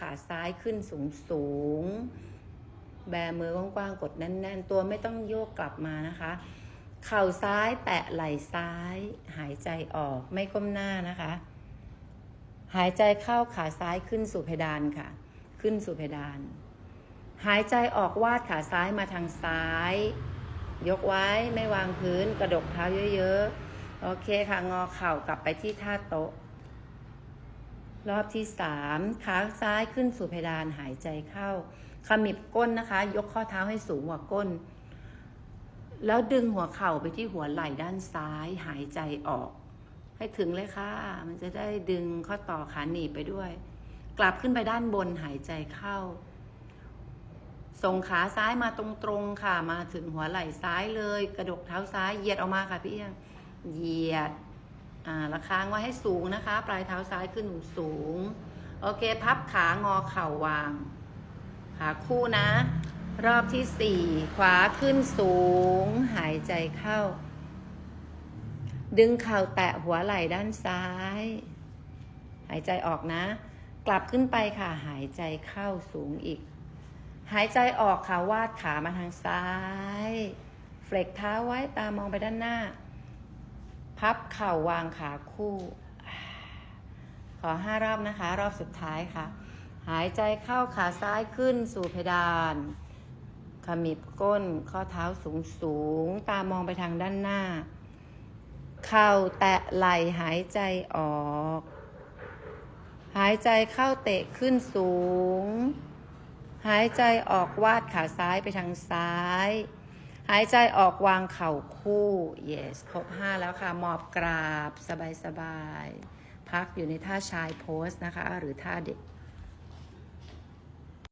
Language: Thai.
ขาซ้ายขึ้นสูงสูงๆแบมือกว้างๆ กดแน่นๆ ตัวไม่ต้องโยกกลับมานะคะ เข่าซ้ายแตะไหล่ซ้าย หายใจออกไม่ก้มหน้านะคะ หายใจเข้าขาซ้ายขึ้นสู่เพดานค่ะ ขึ้นสู่เพดาน หายใจออกวาดขาซ้ายมาทางซ้าย ยกไว้ไม่วางพื้นกระดกเท้าเยอะๆ โอเคค่ะ งอเข่ากลับไปที่ท่าโต๊ะ รอบที่สามขาซ้ายขึ้นสู่เพดานหายใจเข้า ขมิบก้นนะคะ ยกข้อเท้าให้สูงกว่าก้น แล้วดึงหัวเข่าไปที่หัวไหล่ด้านซ้าย หายใจออก ให้ถึงเลยค่ะ มันจะได้ดึงข้อต่อขาหนีบไปด้วย กลับขึ้นไปด้านบนหายใจเข้า ส่งขาซ้ายมาตรงๆค่ะ มาถึงหัวไหล่ซ้ายเลย กระดกเท้าซ้ายเหยียดออกมาค่ะพี่เอี้ยง เหยียด อ่าระค้างไว้ให้สูงนะคะ ปลายเท้าซ้ายขึ้นสูง โอเค พับขางอเข่าวาง ขาคู่นะ รอบที่สี่ขวาขึ้นสูง หายใจเข้า ดึงเข่าแตะหัวไหล่ด้านซ้าย หายใจออกนะ กลับขึ้นไปค่ะ หายใจเข้าสูงอีก หายใจออกค่ะ วาดขามาทางซ้าย เฟล็กเท้าไว้ตามองไปด้านหน้า พับเข่าวางขาคู่ ขอห้ารอบนะคะ รอบสุดท้ายค่ะ หายใจเข้าขาซ้ายขึ้นสู่เพดานขมิบก้นข้อเท้าสูงสูง ตามองไปทางด้านหน้า เข่าแตะไหล่หายใจออก หายใจเข้าเตะขึ้นสูง หายใจออกวาดขาซ้ายไปทางซ้าย หายใจออกวางเข่าคู่ yes ครบห้าแล้วค่ะหมอบกราบสบายๆพักอยู่ในท่าชายโพสนะคะ หรือท่าเด็ก